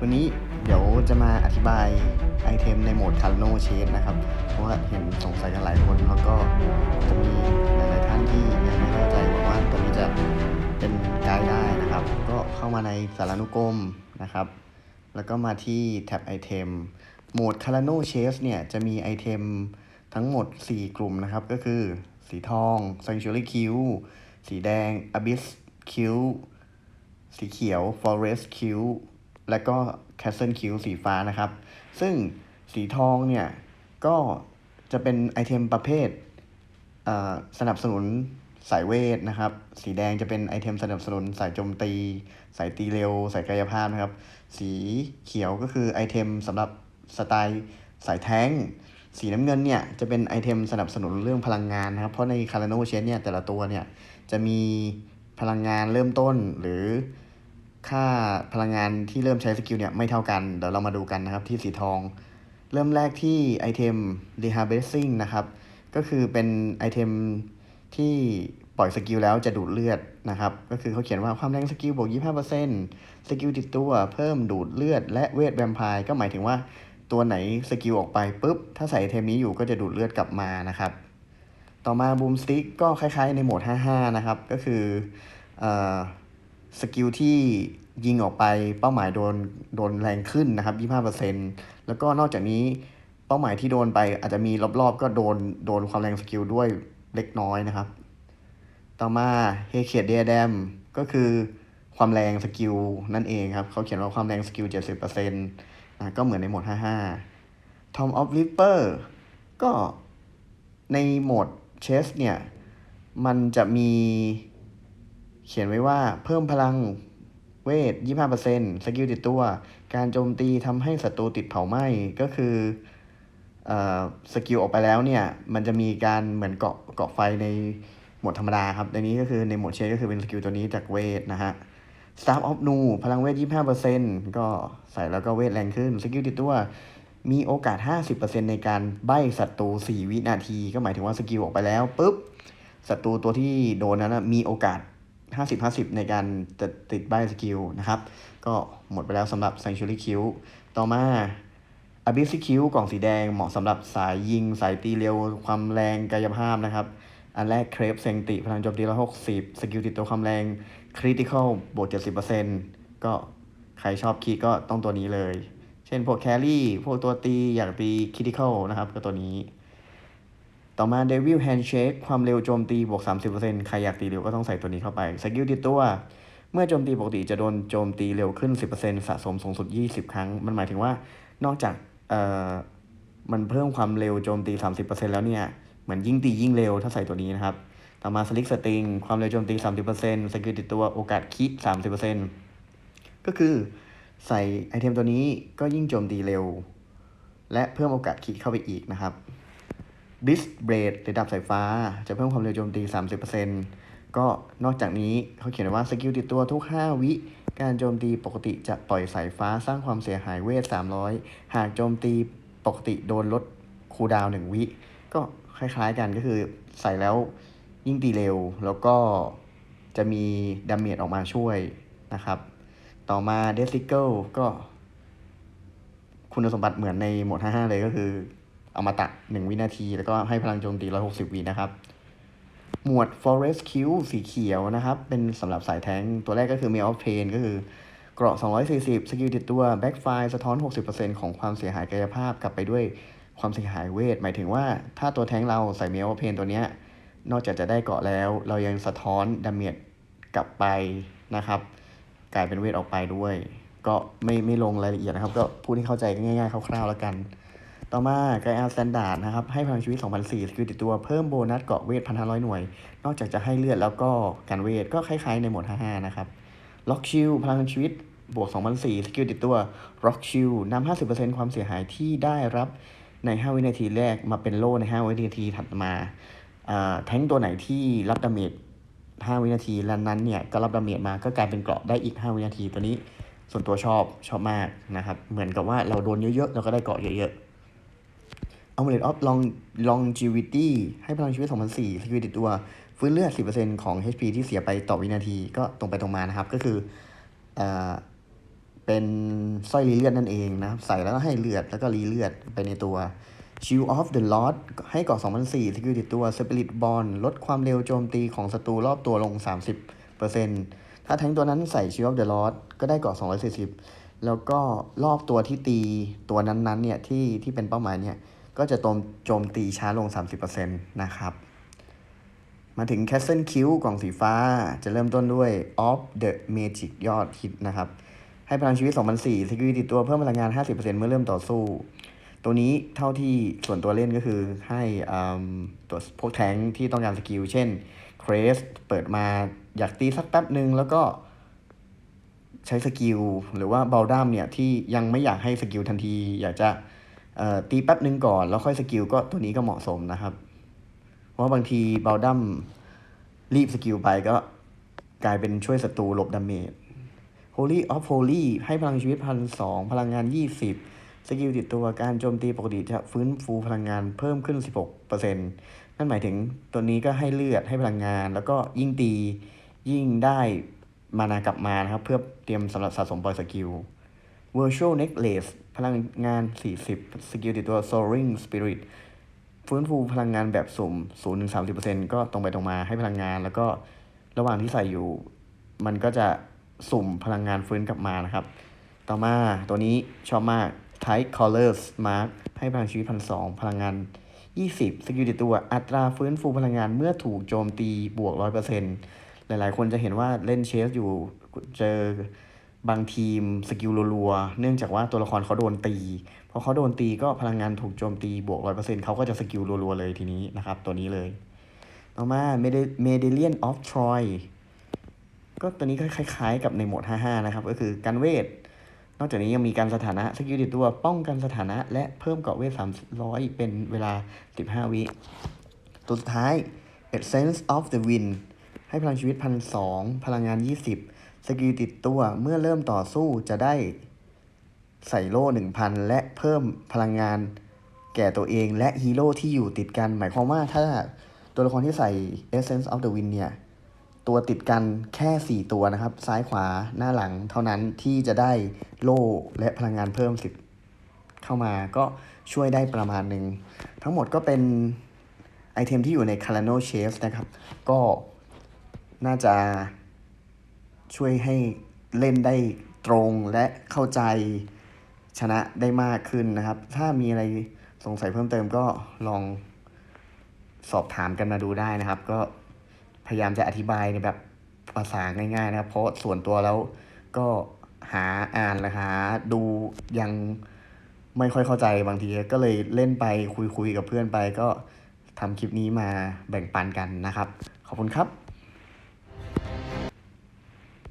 วันนี้เดี๋ยวจะมาอธิบายไอเทมในโหมด c a r n o Chase นะครับ เพราะว่าเห็นสงสัยกันหลายคน แล้วก็จะมีหลาย ๆ ท่านที่ยังไม่เข้าใจว่าตัวนี้จะเป็นไกด์ได้นะครับ ก็เข้ามาในสารานุกรมนะครับ แล้วก็มาที่แท็บไอเทมโหมด c a r n o Chase เนี่ยจะมีไอเทมทั้งหมด 4 กลุ่มนะครับ ก็คือ สีทอง Sanctuary Q สีแดง Abyss Q สีเขียว Forest Q และก็ Castle Q สีฟ้านะครับ ซึ่งสีทองเนี่ย ก็จะเป็นไอเทมประเภทสนับสนุนสายเวทนะครับ สีแดงจะเป็นไอเทมสนับสนุนสายโจมตี สายตีเร็ว สายกายภาพนะครับ สีเขียวก็คือไอเทมสำหรับสไตล์สายแท้ง สีน้ำเงินเนี่ยจะเป็นไอเทมสนับสนุนเรื่องพลังงานนะครับ เพราะในคาร์โนเชนเนี่ยแต่ละตัวเนี่ยจะมีพลังงานเริ่มต้นหรือ ค่าพลังงานที่เริ่มใช้สกิลเนี่ยไม่เท่ากัน เดี๋ยวเรามาดูกันนะครับที่สีทอง เริ่มแรกที่ไอเทม Reharvesting นะครับ ก็คือเป็นไอเทมที่ปล่อยสกิลแล้วจะดูดเลือดนะครับ ก็คือเขาเขียนว่าความแรงสกิลบวก 25%สกิลติดตัวเพิ่มดูดเลือด และเวทแวมไพร์ก็หมายถึงว่าตัวไหนสกิลออกไปปุ๊บ ถ้าใส่ไอเทมนี้อยู่ก็จะดูดเลือดกลับมานะครับ ต่อมาบูมสติ๊กก็คล้ายๆในโหมด 55 นะครับ ก็คือเออสกิลที่ ยิงออกไปเป้าหมายโดนโดนแรงขึ้นนะครับ25%แล้วก็นอกจากนี้เป้าหมายที่โดนไปอาจจะมีรอบๆ ก็โดนโดนความแรงสกิลด้วยเล็กน้อยนะครับ ต่อมาเฮเคียดเดียแดมก็คือความแรงสกิลนั่นเองครับ เขาเขียนว่าความแรงสกิล 70%นะก็เหมือนในโหมด 55 Tom of Reaper ก็ในโหมดเชสเนี่ย มันจะมีเขียนไว้ว่าเพิ่มพลัง เวท25%สกิลติดตัว การโจมตีทำให้ศัตรูติดเผาไหม้ก็คือเอ่อสกิลออกไปแล้วเนี่ย มันจะมีการเหมือนเกาะเกาะไฟในหมวดธรรมดาครับ ในนี้ก็คือในหมวดเชสก็คือเป็นสกิลตัวนี้จากเวทนะฮะ Staff of Nu พลังเวท 25%ก็ใส่แล้วก็เวทแรงขึ้น สกิลติดตัว มีโอกาส 50%ในการใบ้ศัตรู 4 วินาที ก็หมายถึงว่าสกิลออกไปแล้วปุ๊บศัตรูตัวที่โดนนั้นนะมีโอกาส 50-50 ในการจะติดใบ้สกิลนะครับ ก็หมดไปแล้วสำหรับ Sanctuary Q ต่อมา Abyss Q กล่องสีแดงเหมาะสำหรับสายยิง สายตีเร็ว ความแรงกายภาพนะครับ อันแรกเครปเซงติพลังโจมตีร้อยหกสิบสกิลติดตัวความแรงคริติคอลบวกเจ็ดสิบเปอร์เซ็นต์ก็ใครชอบคีก็ต้องตัวนี้เลย เช่นพวกแครี่พวกตัวตีอยากตีคริติคอลนะครับก็ตัวนี้ ต่อมา Devil Handshake ความเร็วโจมตีบวก 30%ใครอยากตีเร็วก็ต้องใส่ตัวนี้เข้าไป สกิลติดตัว เมื่อโจมตีปกติจะโดนโจมตีเร็วขึ้น 10%สะสมสูงสุด 20 ครั้ง มันหมายถึงว่านอกจากเอ่อมันเพิ่มความเร็วโจมตี 30%แล้วเนี่ยเหมือนยิ่งตียิ่งเร็วถ้าใส่ตัวนี้นะครับ ต่อมา Slick Sting ความเร็วโจมตี 30%สกิลติดตัวโอกาสคิด30%ก็คือใส่ไอเทมตัวนี้ก็ยิ่งโจมตีเร็ว และเพิ่มโอกาสคิดเข้าไปอีกนะครับ บิสเบรดระดับสายฟ้า จะเพิ่มความเร็วโจมตี 30%ก็นอกจากนี้เขาเขียนว่าสกิลติดตัวทุก 5 วิ การโจมตีปกติจะปล่อยสายฟ้าสร้างความเสียหายเวท 300 หากโจมตีปกติโดนลดคูดาวน์1วิ ก็คล้ายๆกันก็คือใส่แล้วยิ่งตีเร็ว แล้วก็จะมีดาเมจออกมาช่วยนะครับ ต่อมาเดซิเกิลก็คุณสมบัติเหมือนในหมด55 เลยก็คือ อามาตัด1วินาที แล้วก็ให้พลังโจมตี 160 วินะครับ หมวด Forest Q สีเขียวนะครับ เป็นสำหรับสายแทงตัวแรกก็คือ Mail of Pain ก็คือเกราะ 240 สกิลติดตัว Backfire สะท้อน 60%ของความเสียหายกายภาพกลับไปด้วยความเสียหายเวท หมายถึงว่าถ้าตัวแทงเราใส่ Mail of Pain ตัวเนี้ยนอกจากจะได้เกราะแล้ว เรายังสะท้อนดาเมจกลับไปนะครับ กลายเป็นเวทออกไปด้วย ก็ไม่ไม่ลงรายละเอียดนะครับ ก็พูดให้เข้าใจง่ายๆคร่าวๆแล้วกัน ต่อมาไกอาสแตนดาร์ดนะครับ ให้พลังชีวิต 2,004 สกิลติดตัวเพิ่มโบนัสเกาะเวท 1,500 หน่วย นอกจากจะให้เลือดแล้วก็การเวทก็คล้ายๆในหมวด 55 นะครับ ล็อกชิลพลังชีวิตบวก 2,004 สกิลติดตัวล็อกชิลนำ 50%ความเสียหายที่ได้รับใน 5 วินาทีแรกมาเป็นโล่ใน 5 วินาทีถัดมาอ่าแทงตัวไหนที่รับดาเมจ 5 วินาทีแล้วนั้นเนี่ยก็รับดาเมจมาก็กลายเป็นเกราะได้อีก 5 วินาทีตัวนี้ ส่วนตัวชอบชอบมากนะครับ เหมือนกับว่าเราโดนเยอะๆเราก็ได้เกราะเยอะๆ a m u l e t of Long Longevity ให้พลังชีวิต 2004สกิลติดตัว ฟื้นเลือด 10%ของ HP ที่เสียไปต่อวินาที ก็ตรงไปตรงมานะครับ ก็คือเอ่อเป็นสร้อยรีเลือดนั่นเองนะครับ ใส่แล้วก็ให้เลือดแล้วก็รีเลือดไปในตัว Shield of the Lord ให้เกาะ2004สกิลติดตัว Spirit Bond ลดความเร็วโจมตีของศัตรูรอบตัวลง 30%ถ้าแทงตัวนั้นใส่ Shield of the Lord ก็ได้เกาะ240แล้วก็รอบตัวที่ตีตัวนั้นๆเนี่ยที่ที่เป็นเป้าหมายเนี่ย ก็จะโจมตีช้าลง 30%นะครับ มาถึง Castle Q กล่องสีฟ้าจะเริ่มต้นด้วย Off the Magic ยอดฮิตนะครับ ให้พลังชีวิต2004สกิลติดตัวเพิ่มพลังงาน 50%เมื่อเริ่มต่อสู้ ตัวนี้เท่าที่ส่วนตัวเล่นก็คือให้ตัวพวกแทงที่ต้องการสกิล เช่นเครสเปิดมาอยากตีสักแป๊บหนึ่งแล้วก็ใช้สกิลหรือว่าเบลดัมเนี่ยที่ยังไม่อยากให้สกิลทันที อยากจะ ตีแป๊บหนึ่งก่อนแล้วค่อยสกิลก็ตัวนี้ก็เหมาะสมนะครับ เพราะว่าบางทีเบลดัมรีบสกิลไปก็กลายเป็นช่วยศัตรูหลบดาเมจ Holy of Holy ให้พลังชีวิตพันสองพลังงาน 20 สกิลติดตัวการโจมตีปกติจะฟื้นฟูพลังงานเพิ่มขึ้น 16%นั่นหมายถึงตัวนี้ก็ให้เลือดให้พลังงาน แล้วก็ยิ่งตียิ่งได้มานากลับมานะครับ เพื่อเตรียมสำหรับสะสมปล่อยสกิล Virtual Necklace พลังงาน 40 สกิลติดตัว Soaring Spirit ฟื้นฟูพลังงานแบบสุ่ม0-30%ก็ตรงไปตรงมาให้พลังงาน แล้วก็ระหว่างที่ใส่อยู่ มันก็จะสุ่มพลังงานฟื้นกลับมานะครับ ต่อมาตัวนี้ชอบมาก Tight Colors Mark ให้พลังชีวิตพันสองพลังงาน 20 สกิลติดตัวอัตราฟื้นฟูพลังงานเมื่อถูกโจมตีบวก 100%หลายๆ คนจะเห็นว่าเล่นเชสอยู่เจอ บางทีมสกิลรัวๆ เนื่องจากว่าตัวละครเขาโดนตีพอเขาโดนตีก็พลังงานถูกโจมตีบวก100%เปอร์เซ็นต์เขาก็จะสกิลรัวๆ เลยทีนี้นะครับ ตัวนี้เลย ต่อมา Medallion of Troy ก็ตัวนี้ก็คล้ายๆ กับในโหมด 55 นะครับ ก็คือการเวท นอกจากนี้ยังมีการสถานะสกิลติดตัวป้องกันสถานะ และเพิ่มเกราะเวท 300 เป็นเวลา 15 วิ ตัวสุดท้าย Essence of the Wind ให้พลังชีวิตพันสองพลังงาน 20 สกิลติดตัวเมื่อเริ่มต่อสู้จะได้ใส่โล่1,000และเพิ่มพลังงานแก่ตัวเองและฮีโร่ที่อยู่ติดกัน หมายความว่าถ้าตัวละครที่ใส่ Essence of the Wind เนี่ย ตัวติดกันแค่ 4 ตัวนะครับ ซ้ายขวาหน้าหลังเท่านั้นที่จะได้โล่และพลังงานเพิ่มสิบเข้ามาก็ช่วยได้ประมาณหนึ่ง ทั้งหมดก็เป็นไอเทมที่อยู่ใน c a r a n o Chase นะครับ ก็น่าจะ ช่วยให้เล่นได้ตรงและเข้าใจชนะได้มากขึ้นนะครับ ถ้ามีอะไรสงสัยเพิ่มเติมก็ลองสอบถามกันมาดูได้นะครับ ก็พยายามจะอธิบายในแบบภาษาง่ายๆนะครับ เพราะส่วนตัวแล้วก็หาอ่านและหาดูยังไม่ค่อยเข้าใจบางทีก็เลยเล่นไปคุยๆกับเพื่อนไปก็ทำคลิปนี้มาแบ่งปันกันนะครับ ขอบคุณครับ